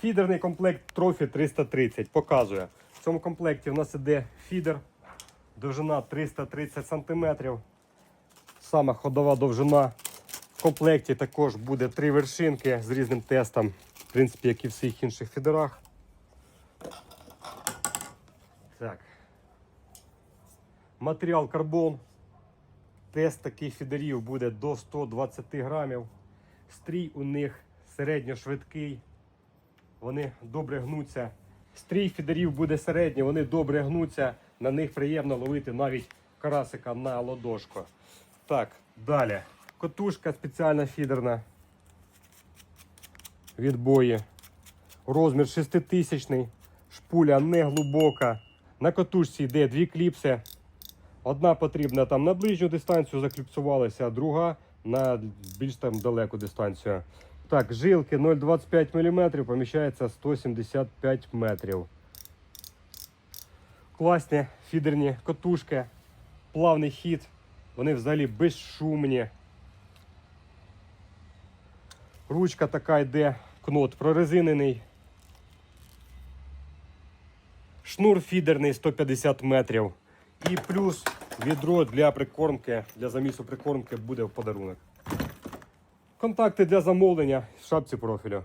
Фідерний комплект Трофі 330 показує. В цьому комплекті в нас іде фідер, довжина 330 см. Сама ходова довжина. В комплекті також буде три вершинки з різним тестом, в принципі, як і в всіх інших фідерах. Так. Матеріал карбон. Тест таких фідерів буде до 120 грамів. Стрій у них середньошвидкий. Вони добре гнуться. Стрій фідерів буде середній, вони добре гнуться. На них приємно ловити навіть карасика на ладошку. Так, далі. Котушка спеціальна фідерна. Відбої. Розмір 6000. Шпуля не глибока. На котушці йде дві кліпси. Одна потрібна там на ближню дистанцію закліпсувалася, а друга на більш там далеку дистанцію. Так, жилки 0,25 мм поміщається 175 метрів. Класні фідерні котушки, плавний хід, вони взагалі безшумні. Ручка така йде, кнот прорезинений. Шнур фідерний 150 метрів. І плюс відро для прикормки, для замісу прикормки буде в подарунок. Контакти для замовлення в шапці профілю.